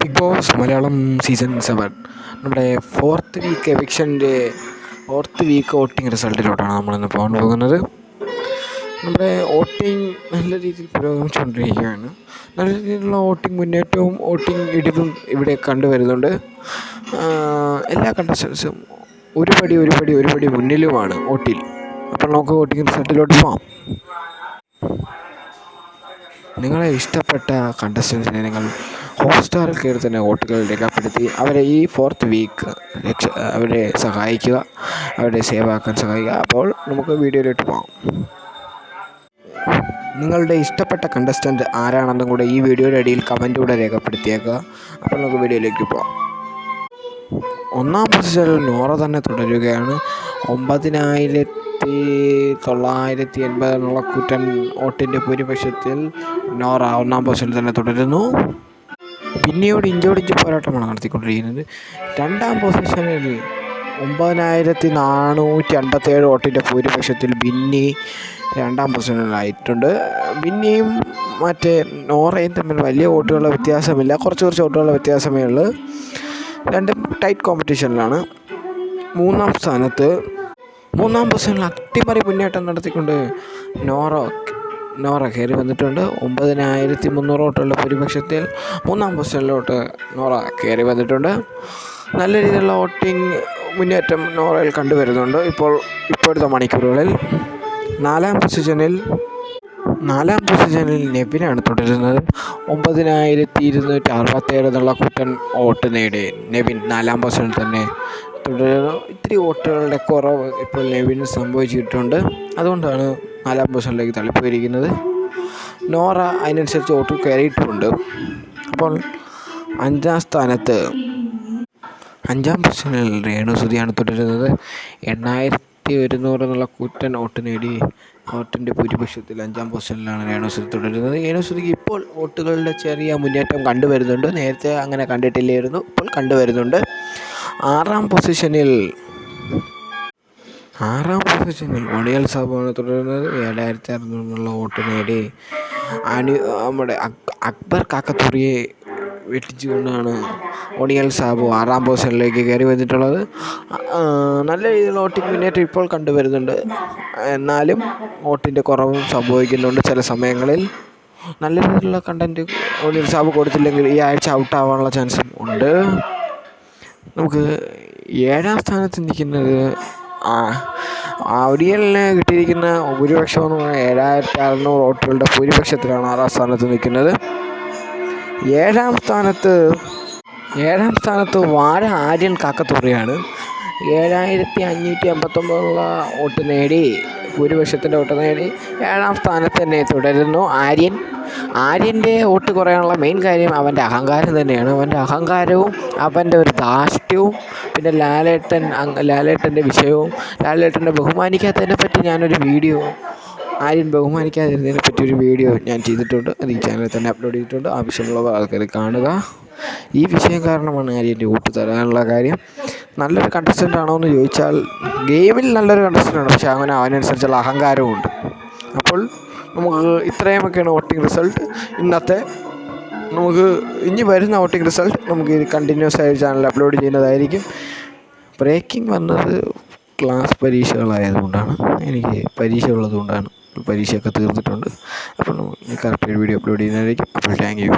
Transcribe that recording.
Big boss Malayalam season seven നമ്മുടെ fourth week എവിക്ഷന്റെ fourth week voting റിസൾട്ടിലോട്ടാണ് നമ്മളിന്ന് പോകാൻ പോകുന്നത്. നമ്മുടെ വോട്ടിംഗ് നല്ല രീതിയിൽ പുരോഗമിച്ചുകൊണ്ടിരിക്കുകയാണ്. നല്ല രീതിയിലുള്ള വോട്ടിംഗ് മുന്നേറ്റവും വോട്ടിംഗ് ഇടിവും ഇവിടെ കണ്ടുവരുന്നുണ്ട്. എല്ലാ കണ്ടസ്റ്റൻസും ഒരു പടി ഒരു പടി ഒരു പടി മുന്നിലുമാണ് വോട്ടിൽ. അപ്പോൾ നമുക്ക് വോട്ടിംഗ് റിസൾട്ടിലോട്ട് പോകാം നിങ്ങളെ ഇഷ്ടപ്പെട്ട കണ്ടസ്റ്റൻസിനെ നിങ്ങൾ ഹോട്ട്സ്റ്റാറിൽ കയറി തന്നെ വോട്ടുകൾ രേഖപ്പെടുത്തി അവരെ ഈ ഫോർത്ത് വീക്ക് രക്ഷ അവരെ സഹായിക്കുക അവരെ സേവ് ആക്കാൻ സഹായിക്കുക. അപ്പോൾ നമുക്ക് വീഡിയോയിലോട്ട് പോകാം. നിങ്ങളുടെ ഇഷ്ടപ്പെട്ട കണ്ടസ്റ്റന്റ് ആരാണെന്നും കൂടെ ഈ വീഡിയോയുടെ അടിയിൽ കമന്റിലൂടെ രേഖപ്പെടുത്തിയേക്കുക. അപ്പോൾ നമുക്ക് വീഡിയോയിലേക്ക് പോകാം. ഒന്നാം പൊസിഷനിൽ നോറ തന്നെ തുടരുകയാണ്. ഒമ്പതിനായിരത്തി തൊള്ളായിരത്തി എൺപത് എന്നുള്ള കുറ്റൻ വോട്ടിന്റെ ഭൂരിപക്ഷത്തിൽ നോറ ഒന്നാം പൊസിഷനിൽ തന്നെ തുടരുന്നു. പിന്നീട് ഇഞ്ചോടിഞ്ച് പോരാട്ടമാണ് നടത്തിക്കൊണ്ടിരിക്കുന്നത്. രണ്ടാം പൊസിഷനിൽ ഒമ്പതിനായിരത്തി നാനൂറ്റി അൻപത്തേഴ് വോട്ടിന്റെ ഭൂരിപക്ഷത്തിൽ ബിന്നി രണ്ടാം പൊസിഷനിലായിട്ടുണ്ട്. ബിന്നിയും മറ്റേ നോറയും തമ്മിൽ വലിയ വോട്ടുകളുടെ വ്യത്യാസമില്ല. കുറച്ച് കുറച്ച് വോട്ടുകളുടെ വ്യത്യാസമേ ഉള്ളൂ. രണ്ടും ടൈറ്റ് കോമ്പറ്റീഷനിലാണ്. മൂന്നാം സ്ഥാനത്ത് മൂന്നാം പൊസിഷനിൽ അട്ടിമറി മുന്നേറ്റം നടത്തിക്കൊണ്ട് നോറോ നോറ കയറി വന്നിട്ടുണ്ട്. ഒമ്പതിനായിരത്തി മുന്നൂറോട്ടുള്ള ഭൂരിപക്ഷത്തിൽ മൂന്നാം പൊസിഷനിലോട്ട് നോറ കയറി വന്നിട്ടുണ്ട്. നല്ല രീതിയിലുള്ള വോട്ടിംഗ് മുന്നേറ്റം നോറയിൽ കണ്ടുവരുന്നുണ്ട്. ഇപ്പോൾ ഇപ്പോഴത്തെ മണിക്കൂറുകളിൽ നാലാം പൊസിഷനിൽ നാലാം പൊസിഷനിൽ നെവിനാണ് തുടരുന്നത്. ഒമ്പതിനായിരത്തി ഇരുന്നൂറ്റി അറുപത്തേഴ് എന്നുള്ള കുറ്റൻ വോട്ട് നേടി നെവിൻ നാലാം പൊസിഷനിൽ തന്നെ തുടരുന്നു ഇത്തിരി വോട്ടുകളുടെ കുറവ് ഇപ്പോൾ നെവിന് സംഭവിച്ചിട്ടുണ്ട്. അതുകൊണ്ടാണ് നാലാം പൊസിഷനിലേക്ക് തള്ളിപ്പോയിരിക്കുന്നത്. നോറ അതിനനുസരിച്ച് വോട്ട് കയറിയിട്ടുമുണ്ട് അപ്പോൾ അഞ്ചാം സ്ഥാനത്ത് അഞ്ചാം പൊസിഷനിൽ രേണുസുതിയാണ് തുടരുന്നത്. എണ്ണായിരത്തി ഒരുന്നൂറ് എന്നുള്ള കുറ്റൻ വോട്ട് നേടി വോട്ടിന്റെ ഭൂരിപക്ഷത്തിൽ അഞ്ചാം പൊസിഷനിലാണ് രേണുസുതി തുടരുന്നത്. രേണുസുതിക്ക് ഇപ്പോൾ വോട്ടുകളുടെ ചെറിയ മുന്നേറ്റം കണ്ടുവരുന്നുണ്ട്. നേരത്തെ അങ്ങനെ കണ്ടിട്ടില്ലായിരുന്നു. ഇപ്പോൾ കണ്ടുവരുന്നുണ്ട്. ആറാം പൊസിഷനിൽ ആറാം പൊസിഷനിൽ ഒണിയൽ സഭയാണ് തുടരുന്നത്. ഏഴായിരത്തി അറുന്നൂറിനുള്ള വോട്ട് നേടി. അനു നമ്മുടെ അക്ബർ കാക്കത്തുറിയെ വെട്ടിച്ചുകൊണ്ടാണ് ഒണിയൽ സാബു ആറാം പൊസിഷനിലേക്ക് കയറി വന്നിട്ടുള്ളത്. നല്ല രീതിയിലുള്ള വോട്ടിംഗ് മുന്നേറ്റം ഇപ്പോൾ കണ്ടുവരുന്നുണ്ട്. എന്നാലും വോട്ടിന്റെ കുറവും സംഭവിക്കുന്നുണ്ട് ചില സമയങ്ങളിൽ. നല്ല രീതിയിലുള്ള കണ്ടന്റ് ഒണിയൽ സാബ് കൊടുത്തില്ലെങ്കിൽ ഈ ആഴ്ച ഔട്ടാവാനുള്ള ചാൻസും ഉണ്ട്. നമുക്ക് ഏഴാം സ്ഥാനത്ത് നിൽക്കുന്നത് ഒടിയലിന് കിട്ടിയിരിക്കുന്ന ഭൂരിപക്ഷം എന്ന് പറഞ്ഞാൽ ഏഴായിരത്തി അറുന്നൂറ് വോട്ടുകളുടെ ഭൂരിപക്ഷത്തിലാണ് ആറാം സ്ഥാനത്ത് നിൽക്കുന്നത്. ഏഴാം സ്ഥാനത്ത് ഏഴാം സ്ഥാനത്ത് വാഴ ആര്യൻ കാക്കത്തുറയാണ്. ഏഴായിരത്തി അഞ്ഞൂറ്റി അമ്പത്തൊമ്പതുള്ള വോട്ട് നേടി ഭൂരിപക്ഷത്തിന്റെ വോട്ട് നേടി ഏഴാം സ്ഥാനത്ത് തന്നെ തുടരുന്നു. ആര്യൻ ആര്യന്റെ വോട്ട് കുറയാനുള്ള മെയിൻ കാര്യം അവന്റെ അഹങ്കാരം തന്നെയാണ്. അവന്റെ അഹങ്കാരവും അവന്റെ ഒരു ധാർഷ്ട്യവും പിന്നെ ലാലേട്ടൻ ലാലേട്ടന്റെ വിഷയവും ലാലേട്ടനെ ബഹുമാനിക്കാത്തതിനെ പറ്റി ഞാനൊരു വീഡിയോ ആര്യൻ ബഹുമാനിക്കാതിരുന്നതിനെ പറ്റി ഒരു വീഡിയോ ഞാൻ ചെയ്തിട്ടുണ്ട്. അത് ഈ ചാനലിൽ തന്നെ അപ്ലോഡ് ചെയ്തിട്ടുണ്ട്. ആവശ്യമുള്ളവർ ആൾക്കാർ കാണുക. ഈ വിഷയം കാരണമാണ് ആര്യന്റെ വോട്ട് തരാനുള്ള കാര്യം. നല്ലൊരു കണ്ടസ്റ്റന്റ് ആണോ എന്ന് ചോദിച്ചാൽ ഗെയിമിൽ നല്ലൊരു കണ്ടസ്റ്റന്റ് ആണ്. പക്ഷേ അങ്ങനെ അവനനുസരിച്ചുള്ള അഹങ്കാരമുണ്ട് അപ്പോൾ നമുക്ക് ഇത്രയുമൊക്കെയാണ് വോട്ടിംഗ് റിസൾട്ട് ഇന്നത്തെ നമുക്ക് ഇനി വരുന്ന വോട്ടിംഗ് റിസൾട്ട് നമുക്ക് കണ്ടിന്യൂസ് ആയി ചാനൽ അപ്ലോഡ് ചെയ്യുന്നതായിരിക്കും. ബ്രേക്കിംഗ് വന്നത് ക്ലാസ് പരീക്ഷകളായതുകൊണ്ടാണ്. എനിക്ക് പരീക്ഷ ഉള്ളതുകൊണ്ടാണ്. പരീക്ഷയൊക്കെ തീർന്നിട്ടുണ്ട്. അപ്പോൾ കറക്റ്റ് വീഡിയോ അപ്ലോഡ് ചെയ്യുന്നതായിരിക്കും. അപ്പോൾ താങ്ക് യു